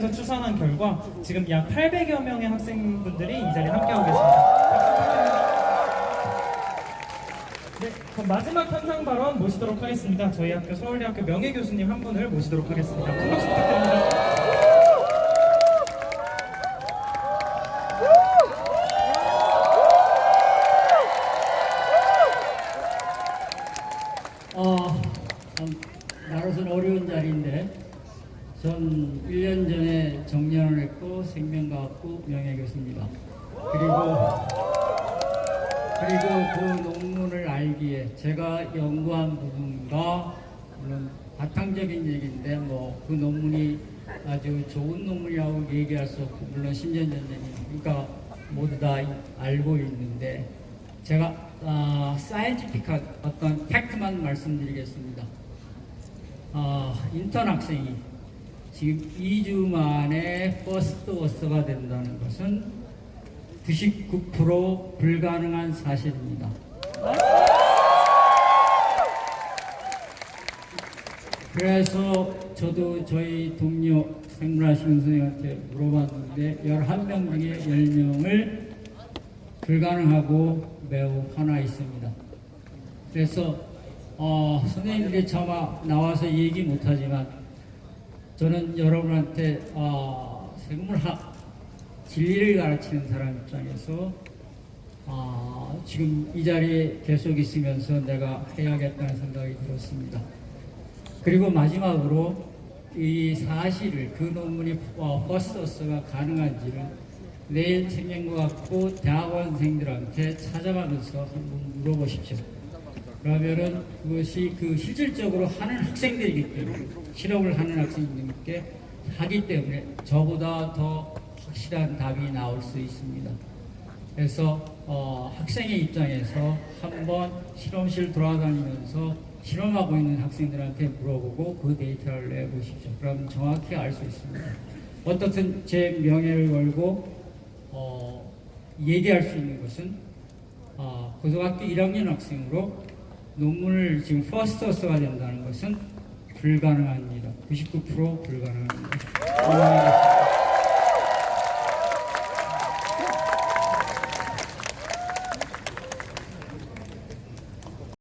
에서 추산한 결과 지금 약 800여 명의 학생분들이 이 자리에 함께하고 계십니다. 네, 그럼 마지막 현상 발언 모시도록 하겠습니다. 저희 학교 서울대학교 명예 교수님 한 분을 모시도록 하겠습니다. 큰 박수 부탁드립니다. 어, 참, 나로서는 어려운 자리인데, 전 1년 전에 정년을 했고, 생명과학부 명예교수입니다. 그리고, 그리고 그 논문을 알기에 제가 연구한 부분과, 물론 바탕적인 얘기인데, 뭐, 그 논문이 아주 좋은 논문이라고 얘기할 수 없고, 물론 10년 전 얘기니까 모두 다 알고 있는데, 제가 아, 사이언티픽한 어떤 팩트만 말씀드리겠습니다. 아, 인턴 학생이 지금 2주 만에 퍼스트 워스가 된다는 것은 99% 불가능한 사실입니다. 그래서 저도 저희 동료 생물하시는 선생님한테 물어봤는데 11명 중에 10명을 불가능하고 매우 화나 있습니다. 그래서 어, 선생님들이 차마 나와서 얘기 못하지만 저는 여러분한테 어, 생물학 진리를 가르치는 사람 입장에서 어, 지금 이 자리에 계속 있으면서 내가 해야겠다는 생각이 들었습니다. 그리고 마지막으로 이 사실을 그 논문이 어, 퍼스터스가 가능한지를 내일 생명과학부 대학원생들한테 찾아가면서 한번 물어보십시오. 그러면은 그것이 그 실질적으로 하는 학생들이기 때문에 실험을 하는 학생들께 하기 때문에 저보다 더 확실한 답이 나올 수 있습니다. 그래서 어, 학생의 입장에서 한번 실험실 돌아다니면서 실험하고 있는 학생들한테 물어보고 그 데이터를 내보십시오. 그럼 정확히 알 수 있습니다. 어떻든 제 명예를 걸고 어, 얘기할 수 있는 것은 어, 고등학교 1학년 학생으로 논문을 지금 퍼스터스가 된다는 것은 불가능합니다. 99% 불가능합니다.